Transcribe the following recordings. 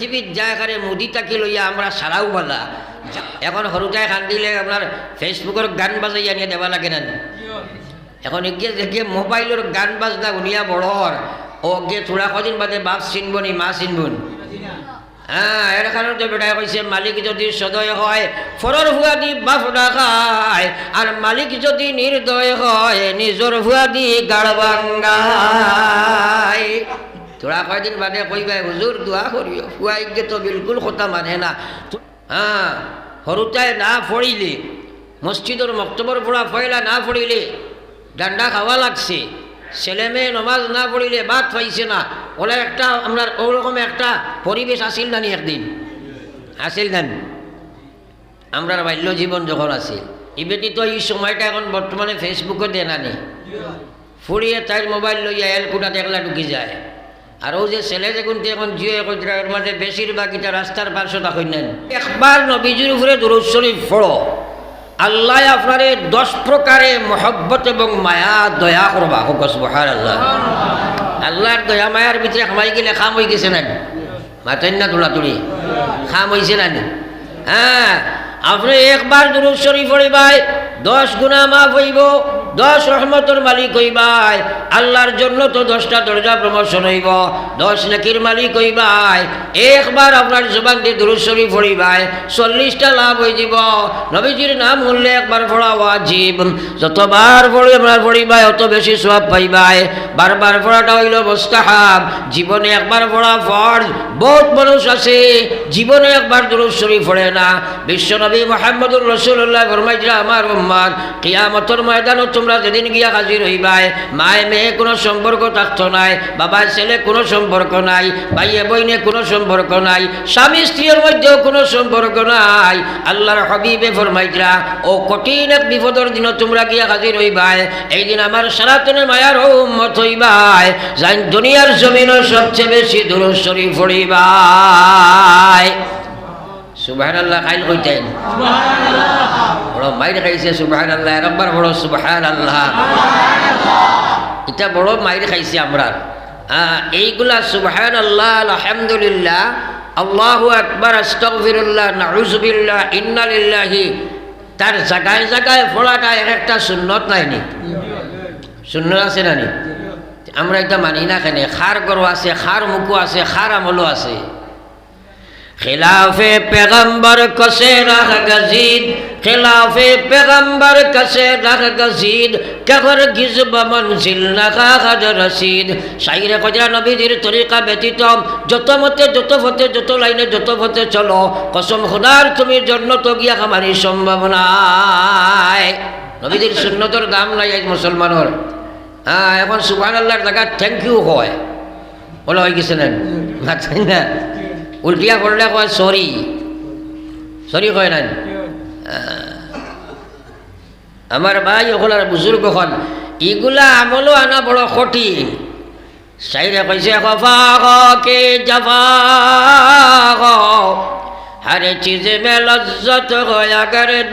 পৃথিবীর জায়গারে মোদি তাকে লইয়া আমরা সারাও বালা এখন সৰুতাই কান্দিলে আপোনাৰ ফেচবুকৰ গান বাজাই আনিয়ে দেবা লাগে না এখন এগিয়ে দেখে মোবাইলের গান বাজনা উনিয়া বড়র ও গিয়ে থোড়া কদিন বাদে বাপ চিনব নি মা চিনবন হ্যাঁ এর কারণে তো বেটাই কইছে মালিক যদি সদয় হয় ফরর ভুয়া দি বাপ ডাকায় আর মালিক যদি নির্দয় হয় নিজর ভুয়া দি গাড় তোরা কয়দিন বাদে কইবাই হুজুর, দোয়া করিও। ফুয়াই গে তো বিলকুল কথা মানে না। হ্যাঁ সৰুতাই না ফৰিলে মসজিদর মক্তবর পড়া ফয়লা না পড়িলে ডান্ডা খাওয়া লাগছে ছেলে নমাজ না পড়িলে বাদ পাইছে না। ওলা একটা আমরা ওরকম একটা পরিবেশ আসিল নানি একদিন। আসিল নান। আমরা বাল্য জীবন যখন আছে এই ব্যতীত এই সময়টা এখন বর্তমানে ফেসবুকে দেয় নানি। ফুরিয়ে তাই মোবাইল লইয়া এলকুটাতে একলা ঢুকি যায়। আর ও যে ছেলে দেখুন এখন জিও একত্রার মাঝে বেশিরভাগ এটা রাস্তার পার্শ্ব তখন নেন। একবার নবীজির উপরে দুরুদ শরীফ ফড়ো আল্লাহ আপনারে দশ প্রকারে মহব্বত এবং মায়া দয়া করবা। হোক সুবহান আল্লাহ আল্লাহর দয়া মায়ার ভিতরে খামাই গেলে খাম হয়ে গেছে নানি মাতেন না তোলাতুলি? খাম হয়েছে না? হ্যাঁ আপনি একবার দুরুদ শরীফ পড়িবাই দশ গুণা মাফ হইব। দশ রহমতর মালিক হইবাই, আল্লাহর জন্য তো দশটা দরজা প্রমোশন হইব। দশ নাকির মালিক হইবাই, একবার আপনার জবান দিয়ে দুরুদ শরীফ পড়িবাই, চল্লিশটা লাভ হয়ে যাব। নবীজির নাম শুনলে একবার পড়া ওয়াজিব। যতবার পড়ি আপনার পড়িবাই, অত বেশি সব পাইবাই। বারবার পড়াটা হইল মোস্তাহাব। জীবনে একবার পড়া ফর্জ, বহুত মানুষ আছে, জীবনে একবার দুরুদ শরীফ পড়ে না। বিশ্বনবী মোহাম্মদুর রসুল্লাহ ফরমাইছিলা, আমার উম্মাদ, কিয়ামতর ময়দানও তোমরা যেদিন গিয়া হাজির হইবাই মায়ে মেয়ে কোনো সম্পর্ক থাকতো নাই বাবা ছেলে কোনো সম্পর্ক নাই ভাইয়ে বইনে কোনো সম্পর্ক নাই, স্বামী স্ত্রীর মধ্যেও কোনো সম্পর্ক নাই। আল্লাহর হবিবে ফরমাইছিলা ও কঠিন এক বিপদর দিন তোমরা গিয়া হাজির হইবাই, এই দিন আমার সারাতনে মায়ার উম্মত হইবাই যাই দুনিয়ার জমিনও সবচেয়ে বেশি দূর শরীফ পড়িবাই। সুবাহান আল্লাহ খাইল কইতেন বড় মাইর খাইছে সুবাহান আল্লাহ একবার বড় সুবাহান আল্লাহ এটা বড় মাইর খাইছে আমরা এইগুলা সুবাহান আল্লাহ আলহামদুলিল্লাহ আল্লাহু আকবার আস্তগফিরুল্লাহ নাউজুবিল্লাহ ইন্নালিল্লাহি। তার জায়গায় জায়গায় ফোড়াটা এক একটা সুন্নত নাইনি সুন্নত আছে নানি আমরা এটা মানি না কেন। খার গরু আছে খার মুখো আছে খার আমলও আছে। খেলাফে পেগম্বর কসে রাহ গজিদ, খেলাফে পেগম্বর কসে রাহ গজিদ کفر গিজব منزل نہ خد رسید সাইরে কজরা নবীজির তরিকা ব্যতীত, যত মতে, যত ভতে যত লাইনে, যত ভতে চলো, কসম খোদার তুমি জন্ম তো গিয়া আমারই সম্ভাবনায় নবীজির সুন্নতর দাম নাই এক মুসলমানের। হ্যাঁ এখন সুবান আল্লাহর জায়গা থ্যাংক ইউ হয়। বলা হয়ে গেছিলেন না? উল্টিয়া করলে কয় সরি। সরি কয় নাই? আমার ভাই ওখানে বুজুর্গ খন ইগুলা আমলো আনা বড় কঠিন সাইরে কইছে কে জফা হর চিজ মে লজ্জত হো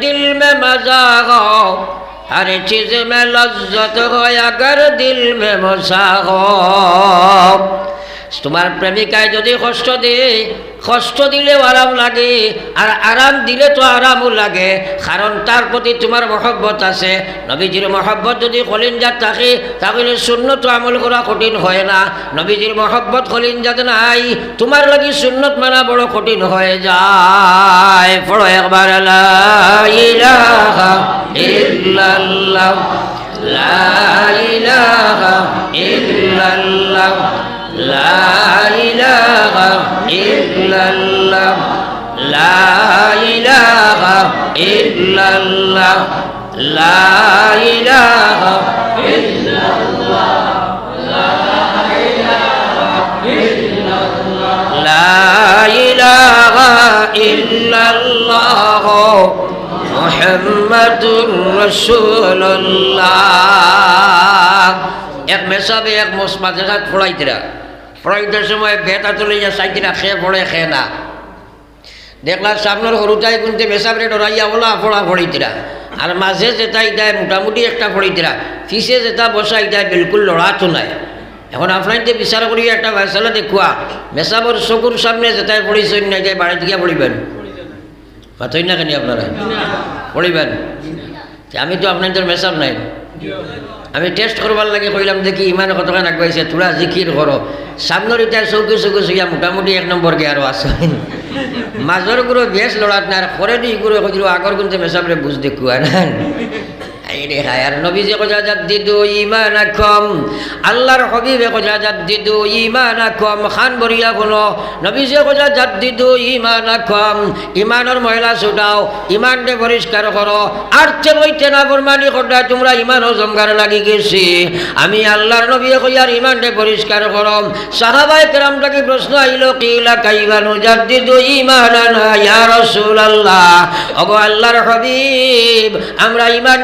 দিল মে মজা হো চিজে মে میں لذت ہو দিল মে মজা مسا তোমার প্রেমিকায় যদি কষ্ট দেয়, কষ্ট দিলেও আরাম লাগে, আর আরাম দিলে তো আরামও লাগে। কারণ তার প্রতি তোমার মহব্বত আছে। নবীজির মহব্বত যদি কলিনজাত থাকে, তাহলে শূন্যত আমল করা কঠিন হয় না। নবীজির মহব্বত কলিনজাত নাই, তোমার লাগি সুন্নত মানা বড় কঠিন হয়ে যায়। পড়ো একবার ইল্লাল্লাহ, লা لا إله إلا الله لا إله إلا الله لا إله إلا الله لا إله إلا الله محمد رسول الله এক মেসাবে এক মোস মাঝে ঘাট ফোড়াইতের সময় বেটা তুলে যা সাইকিরা খেয়ে ফোড়ে খেয়ে না। দেখলাম সামনের সরুটাই কিন্তু মেসাবরে ডরাইয়া ওলা ফোড়া ফড়িতেরা আর মাঝে যেটা ইটায় মোটামুটি একটা ফড়িতেরা ফিসে যেটা বসা ইটায় বিলকুল লড়াতো নাই। এখন আপনাইতে বিচার করি একটা ফয়সলা দেখুয়া মেসাবর চকুর সামনে যেটাই পড়িছেন না যে বাড়ি থেকে পড়িবেন মাথই না কেন আপনারা পড়িবেন আমি তো আপনাদের মেসাব নাই। আমি টেস্ট করবার লাগে কইলাম দেখি ইমান কতখান আগবাইছে তোরা জিকির করো সামনের ইটার চৌকি চৌকি চুইয়া মোটামুটি এক নম্বর গে আরও আছে। মাজর গুরু বেশ লড়াত না আর খরে দি গুরু কইছিল আগর কিন্তু মেসাবরে বুঝ দেখুয়া না খান মহিলা ইমান লাগি গেছি। আমি আল্লাহর নবী কইয়ার ইমান দে পরিষ্কার করো। সাহাবায়ে কেরামটাকে প্রশ্ন আইলো? কিলা কাইবানু জাদ্দিদু আল্লাহর হাবিব, আমরা ইমান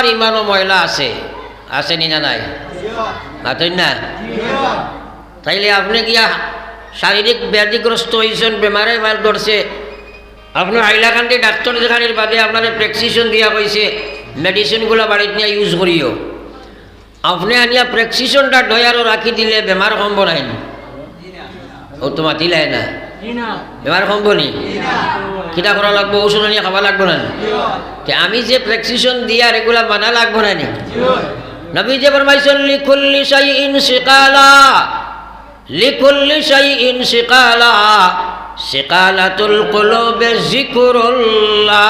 সারার ইমানও ময়লা আছে। আছে নি নাই? মাতই না? তাইলে আপনি গিয়া শারীরিক ব্যাধিগ্রস্ত হয়েছেন বেমারে মাল ধরছে। আপনার হাইলাকান্দি ডাক্তার দেখানির বাদে আপনার প্রেসক্রিপশন দিয়া হয়েছে মেডিসিনগুলো বাড়িতে নিয়ে ইউজ করিও। আপনি আনিয়া প্রেসক্রিপশনটা ডয়ারও রাখি দিলে বেমার কমব নাই। ও তো মাতিলাই না। বেমার কমব নি কিতা করা লাগবো? ঔষধ আনিয়া খাবা লাগবো না আমি যে প্রেসক্রিপশন দিয়া রেগুলা মানা লাগবো না নবী যে ফরমাইছেন লিকুল্লি শাইইন শিকালা। লিকুল্লি শাইইন শিকালা। শিকালাতুল কুলুবে জিকুরুল্লাহ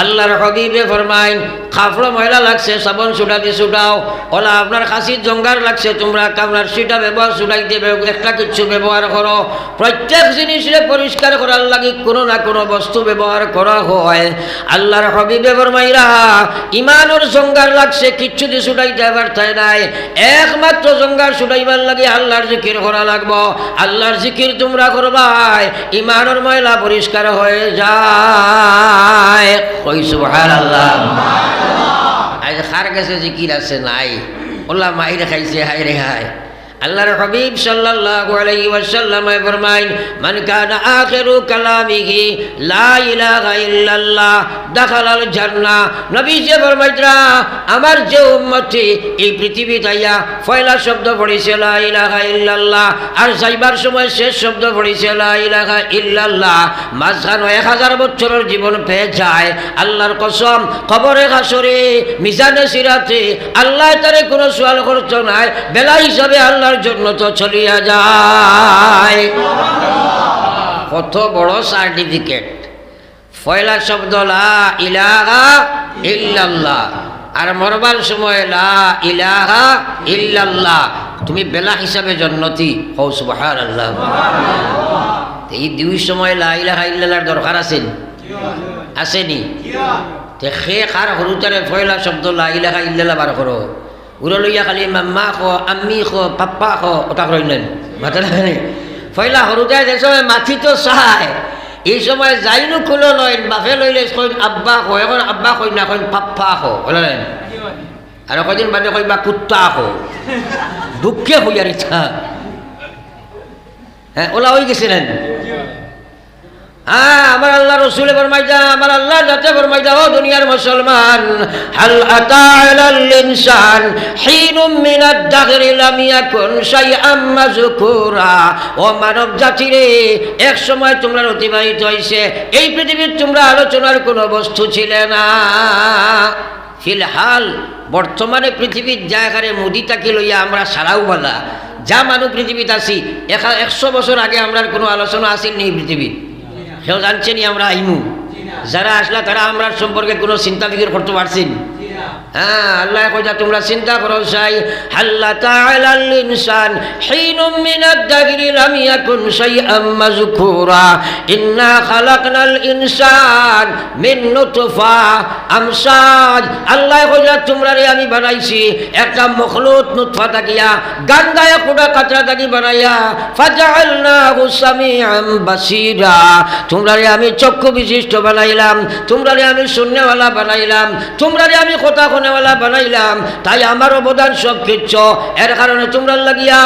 আল্লাহর হবিবে ফরমাইন খাফড়ো ময়লা লাগছে, সাবন সুটা দিয়ে সুটাও ওলা আপনার খাসির জঙ্গার লাগছে, তোমরা আপনার সিটা ব্যবহার সুটাই দিয়ে একটা কিছু ব্যবহার করো। প্রত্যেক জিনিসে পরিষ্কার করার লাগে কোনো না কোনো বস্তু ব্যবহার করা হয়। আল্লাহর হবিবে ফরমাইরা, ইমানোর জঙ্গার লাগছে, কিচ্ছু দিয়ে সুটাইতে পারতায় নাই। একমাত্র জঙ্গার সুটাইবার লাগে আল্লাহর জিকির করা লাগবো। আল্লাহর জিকির তোমরা করবাই, ইমানোর ময়লা পরিষ্কার হয়ে যায়। কই সুবহানাল্লাহ। আজ খার কাছে জিকির আছে নাই। ওলা মাইরে খাইছে হাই রে হায়। আল্লাহর হাবিব সাল্লাল্লাহু আলাইহি ওয়াসাল্লাম ফরমাইন, মান কানা আখিরু কালামিহি, লা ইলাহা ইল্লাল্লাহ, দাখালাল জান্নাহ। নবী যে ফরমাইতরা আমার যে উম্মতি এই পৃথিবী তাইয়া পয়লা শব্দ পড়িছে, লা ইলাহা ইল্লাল্লাহ, আর যাইবার সময় শেষ শব্দ পড়িছে, লা ইলাহা ইল্লাল্লাহ, মাঝখানে এক হাজার বছরের জীবন পেয়ে যায়। আল্লাহর কসম, কবরে হাসরে মিজানে সিরাতে, আল্লাহ তারে কোনো সোয়াল করতো নাই। বেলা হিসাবে আল্লাহর জন্য তো চলিয়া যায়। কত বড় সার্টিফিকেট পয়লা শব্দ লা ইলাহা ইল্লাল্লাহ। আর মরবার সময় লা ইলাহা ইল্লাল্লাহ। তুমি বেলা হিসাবে জন্নতি। হৌ সুবহান আল্লাহ এই দুই সময় লা ইলাহা ইল্লাল্লাহর দরকার আছেন আসেনি তে সে খার সৰুতাৰে ফয়লা শব্দ লা ইলাহা ইল্লাল্লাহ বাৰ কৰো উৰলৈয়া খালি মাম্মা খ আম্মি খ পাপ্পা খ ওটা করেন মাথা লাগে ফয়লা সৰুতে যে মাথি তো চাই এই সময় যাইনো খুলো লয় বাপে লইলে কইন আব্বা খ এখন আব্বা কইন না কইন পাপ্পা খ বলেন আর কদিন বাদে কইবা কুত্তা খ দুঃখে হইয়ার ইচ্ছা হ্যাঁ ওলা হয়ে গেছিলেন হ্যাঁ আল্লাহ আল্লাহ যাতে অতিবাহিত হইছে, এই পৃথিবীর তোমরা আলোচনার কোনো বস্তু ছিলে না। ফিলহাল বর্তমানে পৃথিবীর জায়গারে মুদি তাকে লইয়া আমরা সারাও বলা। যা মানুষ পৃথিবীত একা একশো বছর আগে আমরা কোনো আলোচনা আসেন নেই পৃথিবীর। কেউ জানছেনি আমরা আইমু। যারা আসলা তারা আমরা সম্পর্কে কোনো চিন্তা ফিকির করতে পারছেন। হ্যাঁ আল্লাহ কইতা তোমরা চিন্তা করো চাই হাল্লা তাআলাল ইনসান হিনুম মিনাদ দাগরি লাম ইয়াকুন শাইআম মাযকুরা। ইন্না খালাকনাল ইনসান মিন আমসাজ। আল্লাহ কইতা তোমরা রে, আমি বানাইছি। একটা মখলুত নুতফা তাকিয়া গান্দায়া কুড়া কাতরা তাকি বানাইয়া, ফাজআলনাহু সামিআম বাসীরা। তোমরা রে, আমি চক্ষু বিশিষ্ট বানাইলাম। তোমরা রে, আমি শূন্যওয়ালা বানাইলাম। তোমরা রে, আমি কথা কোনেওয়ালা বানাইলাম, তাই আমার অবদান সব কিচ্ছু এর কারণে তোমরা লাগিয়া,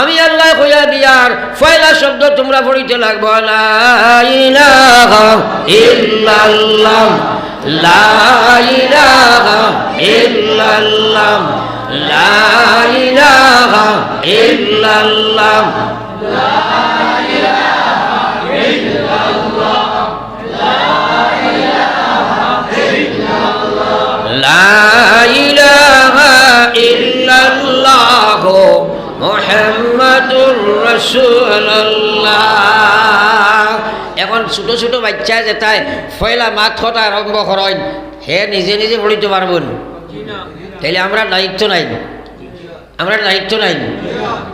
আমি আল্লাহ কইয়া দিয়ার ফয়লা শব্দ তোমরা পড়িতে লাগবো। লা ইল্লাল্লাহ, লা ইলাহা ইল্লাল্লাহ, লা ইলাহা ইল্লাল্লাহ। لا এখন ছোট ছোট বাচ্চা যেটাই ফয়লা মাত কথা আরম্ভ করেন। হে নিজে নিজে পড়িতে পারবেন। তাইলে আমরা দায়িত্ব নাই। আমরা দায়িত্ব নাই।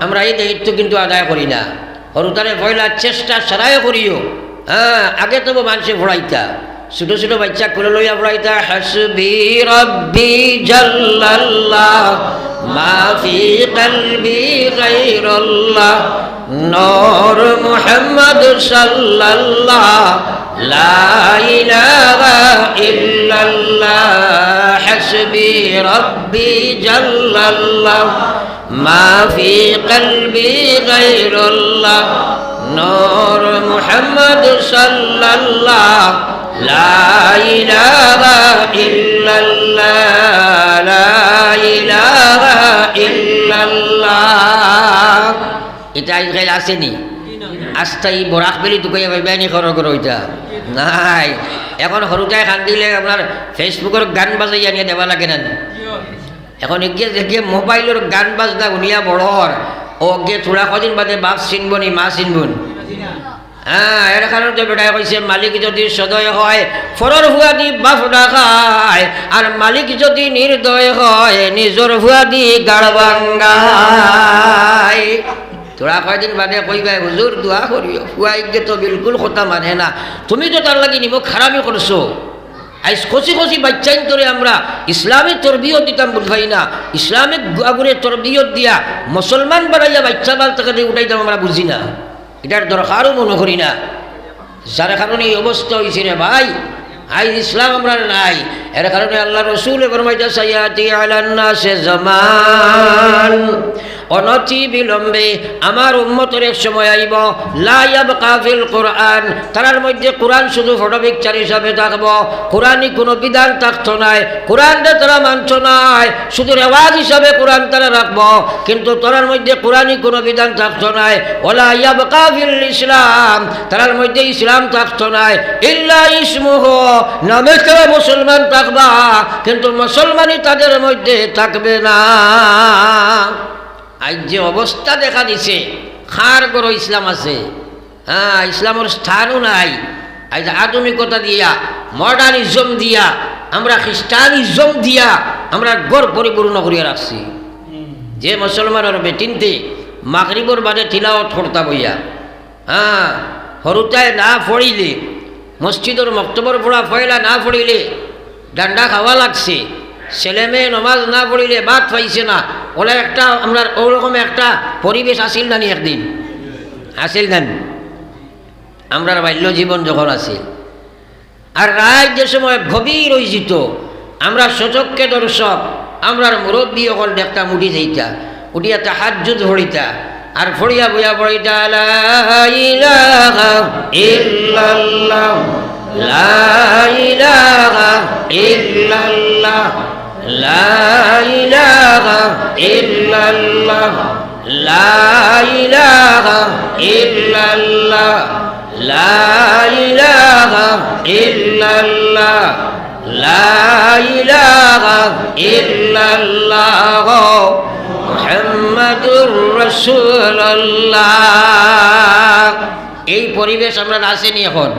আমরা এই দায়িত্ব কিন্তু আদায় করি না। হরুতারে পয়লা চেষ্টা সারাই করিও। হ্যাঁ আগে তবু মানুষে ভরাইতা ছোট ছোট বাচ্চা করে লইয়া ভরাইতা হাসবি রব্বি জাল্লাল্লাহ, মা ফি কলবি গায়রুল্লাহ, নূর মুহাম্মদ সাল্লাল্লাহ, লা ইলাহা ইল্লাল্লাহ, হাসবি রব্বি জাল্লাল্লাহ, মা ফি কলবি গায়রুল্লাহ নূর মুহাম্মদ সাল্লাল্লাহ লা ইলাহা ইল্লাল্লাহ লা ইলাহা ইল্লাল্লাহ। এটা আজকাল আসেনি আস্তাই বরাক বেলি তোকে ভাইবানি খর করো এটা নাই। এখন সৰুতাই কান্দিলে আপোনাৰ ফেচবুকৰ গান বাজাই আনি দেবা লাগে না এখন এগিয়ে দেখে মোবাইলের গান বাজনা শুনিয়া বড়র ও গে থোড়া কদিন বাদে বাপ চিনব নি মা চিনব হ্যাঁ এর কারণে বেটাই কইছে মালিক যদি সদয় হয় ফরর ভুয়া দি বাপ খায় আর মালিক যদি নির্দয় হয় নিজর ভুয়া দি গাড় বাঙ্গায় তোরা কয়দিন বাদে কইবাই হুজুর দোয়া করিও ফুয়াই গে তো বিলকুল কথা মানে না। তুমি তো তার লাগি নিব খারাপই করছ আইস খসি খসি বাচ্চাইন তোরে আমরা। ইসলামের তরবিয়ত দিতাম বুঝবাই না। ইসলামিক আগুনে তরবিয়ত দিয়া মুসলমান বাড়াইয়া বাচ্চা বাল থেকে উঠাইতাম আমরা বুঝি না। এটার দরকারও মনে করি না। যার কারণে এই অবস্থা হয়েছে রে ভাই। আই ইসলাম আমরা নাই। এর কারণে আল্লাহ রসুল ফরমাইতা আলান্না সে জামান। অনতি বিলম্বে আমার উম্মতের এক সময় আইব লাইব কাফিল কোরআন তার মধ্যে কোরআন শুধু ফটো পিকচার হিসাবে থাকব, কোরআনই কোনো বিধান থাকতো নাই, কোরআনটা তারা মানছ নাই, শুধু রেওয়াজ হিসাবে কোরআন তারা রাখব, কিন্তু তোরার মধ্যে কোরআনই কোনো বিধান থাকতো নাই, ওলা ইয়াব কাফিল ইসলাম তার মধ্যে ইসলাম থাকতো নাই, ইল্লা ইসমুহ, নামে তারা মুসলমান থাকবা, কিন্তু মুসলমানই তাদের মধ্যে থাকবে না। আজ যে অবস্থা দেখা দিছে, খার গড় ইসলাম আছে। হ্যাঁ ইসলামের স্থানও নাই। আজ আধুনিকতা দিয়া, মডার্নিজম দিয়া, আমরা খ্রিস্টানিজম দিয়া, আমরা গড় পরিপূর্ণ করিয়া রাখছি। যে মুসলমানের বেটিনতে মাগরিবর বাদে তিলাওয়াত করতা বইয়া হ্যাঁ সৰুতাই না ফৰিলে মসজিদর মক্তবর পড়া ফয়লা না পড়িলে, ডান্ডা খাওয়া লাগছে। ছেলে মেয়ে নমাজ না পড়িলে বাদ পাইছে না। ওলা একটা আমরা ওরকম একটা পরিবেশ আসিল নানি একদিন। আসিল নানি। আমরা বাল্য জীবন যখন আছে আর রায় যে সময় গভীর যেত আমরা সচককে দর্শক, আমরার মুরব্বী অকল দেখতাম উঠি যাইতা, উঠিয়া তাহাজুদ ভরিতা, আর ফড়িয়া বইয়া পড়িতা লা ইলাহা ইল্লাল্লাহ এই পরিবেশ আমরা আসেনি এখন।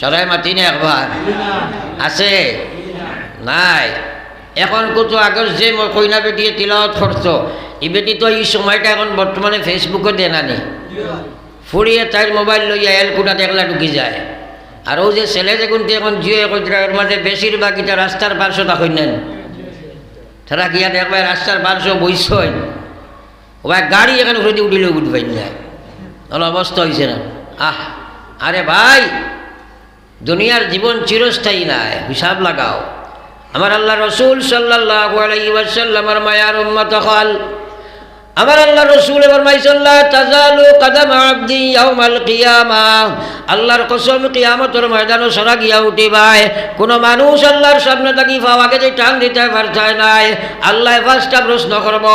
সরাই মাতিনি একবার। আছে? নাই। এখন কত আগের যে মই কইনা বেটিয়ে তিলাওয়াত এই বেটি তো এই সময়টা এখন বর্তমানে ফেসবুকে দেন আনি ফুড়িয়ে তার মোবাইল লইয়া এলকুটাতে একলা ঢুকি যায়। আর ও যে ছেলে যে কিন্তু এখন জিও এর মাঝে বেশিরভাগ এটা রাস্তার পার্শ্ব তখন নেন। তারা গিয়া দেখবে রাস্তার পার্শ্ব বইসই ওবা গাড়ি এখানে ঘুরে উঠিলে উঠবেন যায়। তাহলে অবস্থা হয়েছে না। আহ আরে ভাই দুনিয়ার জীবন চিরস্থায়ী নাই হিসাব লাগাও। আমার আল্লাহ রসুল সাল্লাহ মায়ার উম্মত হল। আমার আল্লাহ রসুল ফরমাইসাল্লাহ তাজালু কাদাম আবদি ইয়াউমাল কিয়ামা। আল্লাহর কসম কিয়ামতের ময়দানও সরা গিয়া উঠিবাই কোন মানুষ আল্লাহর সামনে থাকি পাওয়াকে যে টান দিতে পারছে নাই। আল্লাহ পাঁচটা প্রশ্ন করব।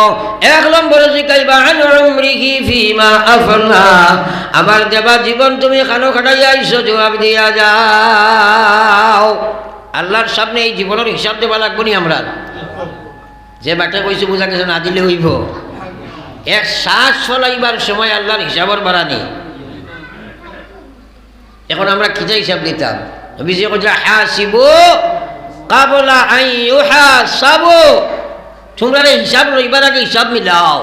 এক নম্বরে জিকাইবা আন উমরিহি ফিমা আফনা আমার দেবা জীবন তুমি খানো খাটাইয়া আইছো জবাব দিয়া যাও। আল্লাহর সামনে এই জীবনের হিসাব দেবা লাগবো নি আমরা। যে বাটে কইছে, বোঝা গেছে না দিলে হইব। এক শ্বাস ফলাইবার সময় আল্লাহর হিসাবর বাড়ানি এখন আমরা কিতা হিসাব দিতাম বিজয় কইছে, হাসিব কাবলা আই হাসাব তোমরা হিসাব লইবার আগে হিসাব মিলাও।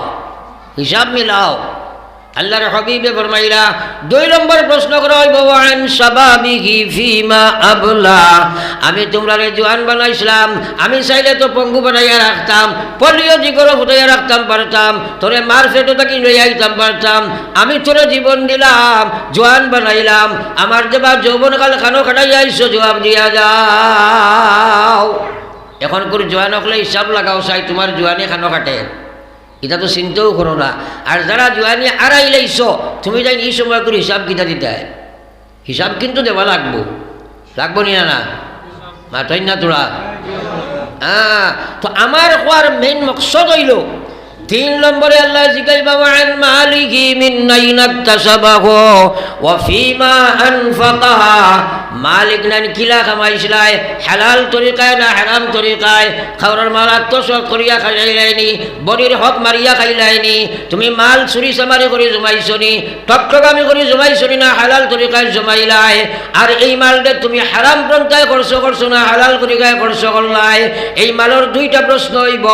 হিসাব মিলাও। আল্লাহর হবিবে ফরমাইলা, দুই নম্বর প্রশ্ন করা হইব আন সাবাবিহি ফিমা আবলা। আমি তোমরা জোয়ান বানাইছিলাম, আমি চাইলে তো পঙ্গু বানাইয়া রাখতাম, পলিও দিগরও ফুটাইয়া রাখতাম পারতাম, তোরে মার ফেটো তাকে লইয়া আইতাম পারতাম, আমি তোরে জীবন দিলাম, জোয়ান বানাইলাম, আমার দেবা যৌবনকাল খানো খাটাইয়া আইসো, জবাব দিয়া যাও। এখন করে জোয়ান হলে হিসাব লাগাও, চাই তোমার জোয়ানি খানো কাটে এটা তো চিন্তাও করো না। আর যারা জোয়ানি আড়াই লাইছ, তুমি যাই এই সময় করে হিসাব কিতা দিতে? হিসাব কিন্তু দেওয়া লাগবো। লাগবো নি না মাথায় না তোরা? হ্যাঁ তো আমার কোয়ার মেইন মকসদ হইল তিন নম্বরে আল্লাহ জিগাইবা আন মালিকি মিন নাইন ইকতাসাবাহু ওয়া ফিমা আনফাকাহা? মালিক নান কিলা কামাইছিলাই হালাল তরিকায় না হারাম তরিকায়? খাওয়ার মাল আত্মসক করিয়া খাইলাইনি, বডির হক মারিয়া খাইলাইনি, তুমি মাল চুরি চামারি করে জমাইছনি, টকটকামি করে জমাইছনি না হালাল তরিকায় জমাইলাই? আর এই মালটা তুমি হারাম পন্থায় খরচ করছ না হালাল তরিকায় খরচ করলাই? এই মালের দুইটা প্রশ্ন হইব,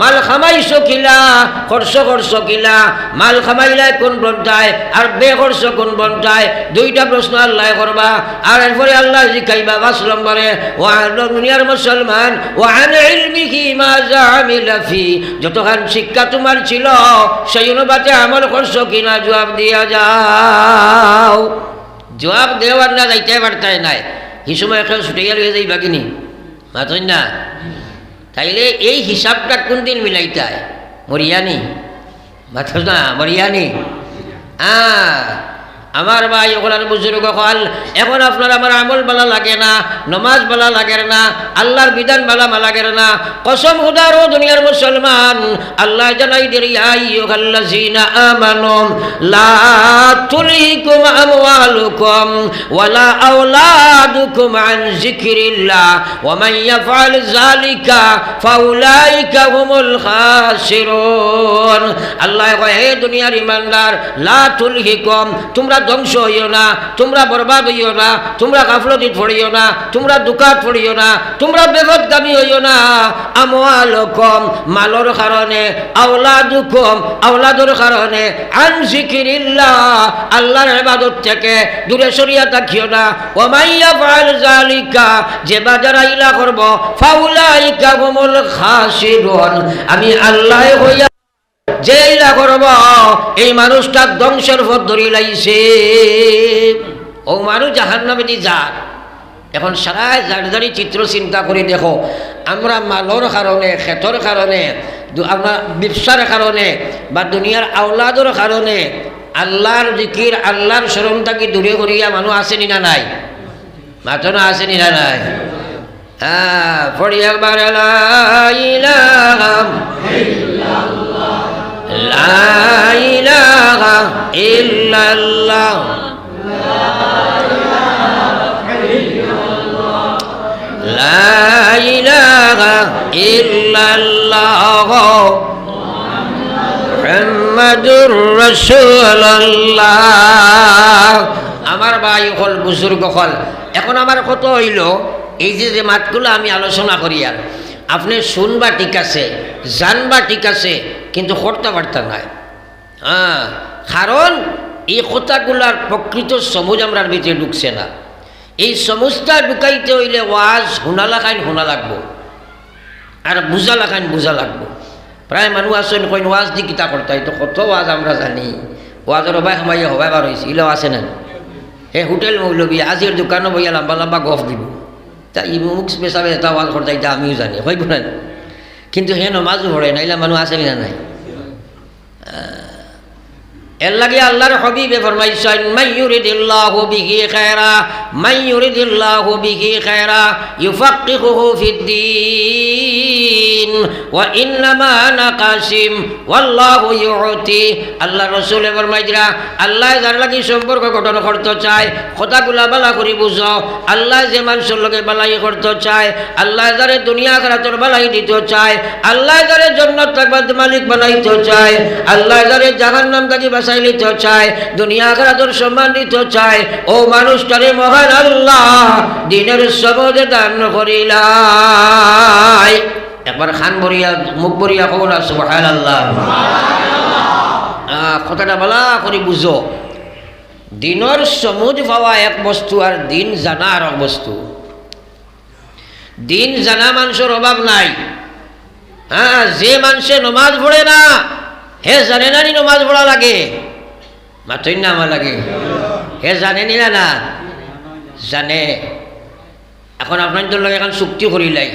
মাল খামাইছো কিলা খরচ করছ কিলা, মাল খামাইলাই কোন পন্থায় আর বে খরচ কোন পন্থায় দুইটা প্রশ্ন আল্লাহ করবা। আর এরপরে আল্লাহ জিকাইবা, পাঁচ নম্বরে ও দুনিয়ার মুসলমান ও আন যতখান শিক্ষা তোমার ছিল, সেই অনুপাতে আমল করছ কিনা জবাব দিয়া যাও। জবাব দেওয়ার না, যাইতে পারতাই নাই। এই সময় এখন ছুটে গেল যাই বাগিনি মাতই না? তাইলে এই হিসাবটা কোন দিন মিলাইতায় মরিয়ানি মাথা না মরিয়ানি? হ্যাঁ আমার ভাই ওখানে বুজুর্গ হল এখন আপনার আমার আমল বালা লাগে না, নমাজ বালা লাগে না, আল্লাহর বিধান বালা লাগে না। কসম খুদার ও দুনিয়ার মুসলমান, আল্লাহ জানাই দিয়াইয়ুহাল্লাযিনা আমানু, লা তুলহিকুম আমওয়ালুকুম ওয়ালা আওলাদুকুম আন যিকরিল্লাহ, ওয়া মান ইয়াফআল যালিকা ফাউলাইকা হুমুল খাসিরুন। আল্লাহ কয়, হে দুনিয়ার ইমানদার, লা তুলহিকুম, তোমরা ধ্বংস হইও না, তোমরা বরবাদ হইও না, তোমরা গাফলতি পড়িও না, তোমরা দুকাত পড়িও না, তোমরা বেগতগামী হইও না। আমওয়াল কম মালর কারণে আওলাদু কম আওলাদর কারণে, আন জিকিরিল্লাহ আল্লাহর ইবাদত থেকে দূরে সরিয়া থাকিও না। ওমাইয়া ফাল জালিকা যে বাজার ইলা করব, ফাউলাইকা হুমুল খাসিরুন আমি আল্লাহ হইয়া ইলা করব, এই মানুষটা ধ্বংসের পথ ধরি লাইছে। ও মানুষ জাহান নামে যার এখন সারা জারদারি চিত্র চিন্তা করে দেখো, আমরা মালর কারণে ক্ষেতর কারণে আমরা ব্যবসার কারণে বা দুনিয়ার আওলাদর কারণে আল্লাহর জিকির আল্লাহর স্মরণটাকে দূরে করিয়া মানুষ আসেনি না নাই? মাত্র না আসেনি না নাই হ্যাঁ পড়ি আমার ভাই হল, বুজুর্গ হল। এখন আমার কত হইল? এই যে যে মাতগুলো আমি আলোচনা করি আর। আপনি শুনবা ঠিক আছে, জানবা ঠিক আছে কিন্তু করতে পারতা নাই হ্যাঁ কারণ এই কথাগুলার প্রকৃত সমুজ আমরার ভিতরে ঢুকছে না। এই সমুজটা ঢুকাইতে হইলে ওয়াজ শোনা লাগাইন শোনা লাগবো। আর বুঝা লাগাইন বুঝা লাগবো। প্রায় মানুষ আছেন কইন, ওয়াজ দি কিতা করতে তো কত ওয়াজ আমরা জানি। ওয়াজের হবাই সময় হবাই বার হয়েছে ইলেও আছে না। হে হোটেল মৌলবি, আজির দোকানও বইয়া লম্বা লম্বা গফ দিব। তা ই মুখ পেশাবে এটা ওয়াজ করতে আমিও জানি, হইব না। কিন্তু হে নমাজও পড়ে নাইলে মানুষ আছে না নাই? এর লাগে আল্লাহর হবিবে ফরমাইছেন মাইয়ুরিদিল্লাহু বিহি খায়রা মাইয়ুরিদিল্লাহু বিহি খায়রা, ইউফাক্কিহুহু ফিদ্দিন, ওয়া ইন্নামা আনা ওয়াল্লাহু ইউতি। আল্লাহ রাসূল আল্লাহ যার লাগি সম্পর্ক গঠন করতে চায় কথাগুলা বালা করি বুঝো আল্লাহ যে মানুষের লগে বালাই করতে চায়, আল্লাহ যারে দুনিয়া আখিরাতের বালাই দিতে চায়, আল্লাহ যারে জান্নাত থাকবার মালিক বানাইতে চায়, আল্লাহ যারে জাহান্নাম থেকে নিতে চায় দুনিয়া আখিরাতের সম্মান দিতে চায়। ও মানুষটারে মহান আল্লাহ, দিনের সবদে দান করিলাই। একবার খান বরিয়া মুখ বরিয়া কব না সুবহান আল্লাহ কথাটা বলা করি বুঝো। দিনের সমুজ পাওয়া এক বস্তু আর দিন জানা আর এক বস্তু। দিন জানা মানুষের অভাব নাই। হ্যাঁ যে মানুষে নমাজ পড়ে না হে জানে না নি নমাজ পড়া লাগে? মাতই না আমার লাগে। হে জানে নি না জানে। এখন আপনার তোর লাগে এখন চুক্তি করিলাই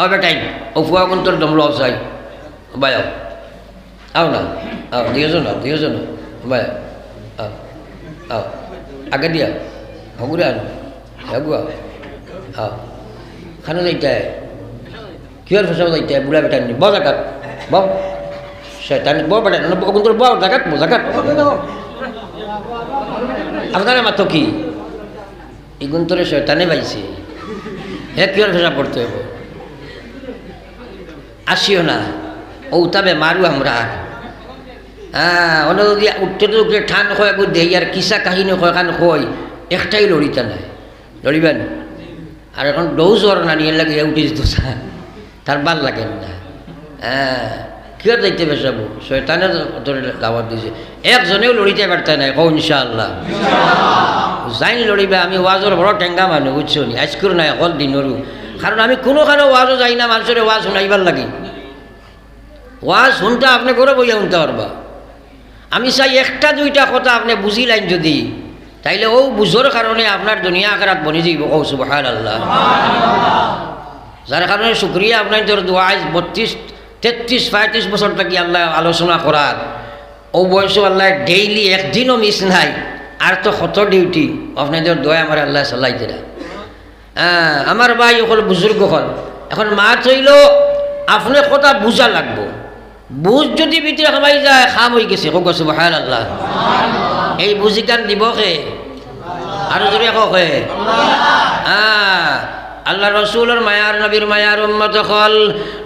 ও বেটাই ও ফুয়া কোন তোর দমল চাই বাই আও। না, আও দিয়েছ না দিয়েছ না বাই আও আও আগে দিয়া হগুরে আনো। হগুয়া, আও। খানো যাইতে কিহর ফসল যাইতে বুড়া বেটা নি ব জাকাত। ব। শয়তান ব বেটা না কোন তোর ব জাকাত ব জাকাত আপনার মাত্র কি ইগুন তোরে শয়তানে পাইছে হে কিহর ফেসা পড়তে হবে আসিও না ও তবে মারু আমরা হ্যাঁ অন্য যদি উঠতে তো উঠতে ঠান হয় একটু দেই আর কিসা কাহিনী হয় কান কই একটাই লড়িতে নাই লড়িবেন আর এখন ডৌজ ওর না নিয়ে লাগে উঠে যেত তার ভালো লাগে না হ্যাঁ কিয় যাইতে বেসাবো শয়তানের তোর দাওয়াত দিছে। একজনেও লড়িতে পারতে নাই কৌ ইনশাআল্লাহ। যাইন লড়িবে আমি ওয়াজর বড় টেঙ্গা মানুষ বুঝছ নি? আজকের নাই অকল দিনরও কারণ আমি কোনোখানে ওয়াজও যাই না মানুষের ওয়াজ শুনাইবার লাগে। ওয়াজ শুনতে আপনি করে বইয়া শুনতে পারবা আমি চাই একটা দুইটা কথা আপনি বুঝি লাইন যদি তাইলে ও বুঝোর কারণে আপনার দুনিয়া আকারাত বনি যাইব ও সুবাহান আল্লাহ যার কারণে শুক্রিয়া আপনার তোর দোয়াজ বত্রিশ তেত্রিশ, পঁয়ত্রিশ বছর থাকি আল্লাহ আলোচনা করার ও বয়স আল্লাহ ডেইলি একদিনও মিস নাই। আর তো কত ডিউটি আপনাদের দোয়া আমার আল্লাহ চালাই দিলা। হ্যাঁ আমার ভাই অকল বুজুর্গ হল। এখন মা চইল আপনার কথা বুঝা লাগবো। বুঝ যদি ভিতরে খামাই যায়, খাম হয়ে গেছে। কক গেছে বহাল আল্লাহ এই বুঝি কান দিব কে আৰু জোরে কে হ্যাঁ আল্লাহ রসুলের মায়ার, নবীর মায়ার উম্মত হল।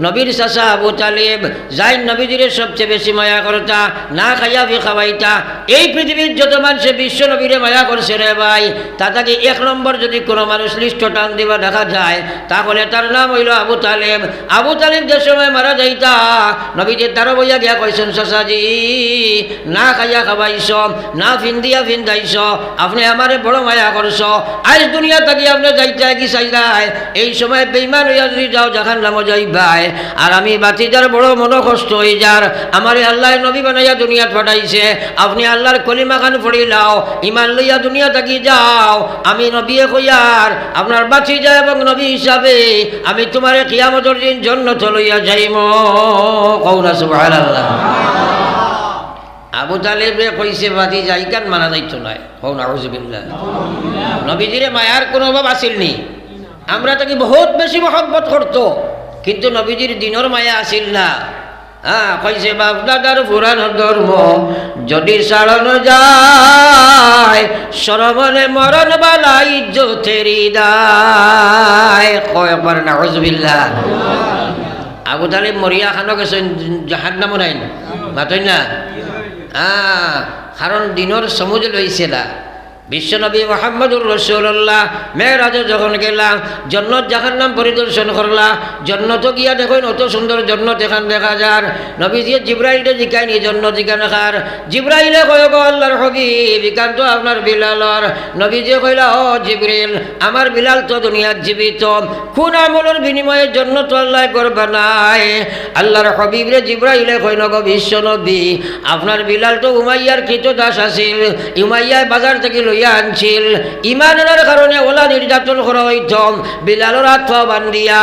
নবীর চাচা আবু তালিব, যাই নবীজির সবচেয়ে বেশি মায়া করতা, না খাইয়া বি খাওয়াইতা, এই পৃথিবীর যত মানুষে বিশ্ব নবীরে মায়া করছে রে ভাই তাকে এক নম্বর যদি কোনো মানুষ লিস্ট টান দিবা দেখা যায়, তাহলে তার নাম হইল আবু তালেব। আবু তালেব যে সময় মারা যাইতা, নবীজি তারও বইয়া গিয়া কইছেন, চাচাজি, না খাইয়া খাওয়াইছ, না ফিন্দিয়া ফিন্দাইছ, আপনি আমারে বড় মায়া করছ, আজ দুনিয়া থাকি আপনি যাইতে কি চাইলাই? এই সময় বেইমান যাও জাহান নাম যাই ভাই। আর আমি বাতিজার বড় মন কষ্ট হয়ে যার আমার আল্লাহ নবী বানাইয়া দুনিয়াত পাঠাইছে। আপনি আল্লাহর কলিমা খান ফড়ি লাও ইমান লইয়া দুনিয়া থাকি যাও। আমি নবী কইয়ার আপনার যায় এবং নবী হিসাবে আমি তোমার কিয়ামতর দিন জন্য লইয়া যাইম। কৌনা সুবহানাল্লাহ। আবু তালেবে কইছে বাদি যাই কান মানা যাইতো নাই। হৌ নাউজুবিল্লাহ নবীজিরে মায়ার কোনো অভাব আসিল নি। আমরা তাকে বহুত বেশি মহব্বত করতো। কিন্তু নবীজির দিনের মায়া আসিল না। হ্যাঁ বাপ দাদার পুরান ধর্ম যদি সাড়ন যায় সরবনে মরণ বালা ইজ্জতেরি দায়। কয় একবার নাউজুবিল্লাহ। আবু তালিব মরিয়া খানো গেছেন জাহাজ নামো নাই মাতই না? আহ, কারণ দিনের সমুজ লইছিলা বিশ্বনবী মোহাম্মদুর রসুল্লাহ মেয়েরাজে যখন গেলাম, জন্নত জাহান নাম পরিদর্শন করলা জন্নত গিয়া দেখুন অত সুন্দর জন্নত এখান দেখা যার। নবীজি জিব্রাইলে জিকাইনি জন্নত জিকান খার জিব্রাইলে কয় গো আল্লাহর হবিব ইকান আপনার বিলালর। নবীজি কইলা, ও জিব্রিল আমার বিলাল তো দুনিয়ার জীবিত। কোন আমলের বিনিময়ে জন্য তো আল্লাহ করবা নাই। আল্লাহর হবিবরে জিব্রাইলে কই নগ বিশ্বনবী, আপনার বিলাল তো উমাইয়ার কৃত দাস আছিল। উমাইয়ায় বাজার থেকে লইয়া আনছিল ইমানের কারণে ওলা নির্যাতন করা হইত। বিলালর হাত বান্ধিয়া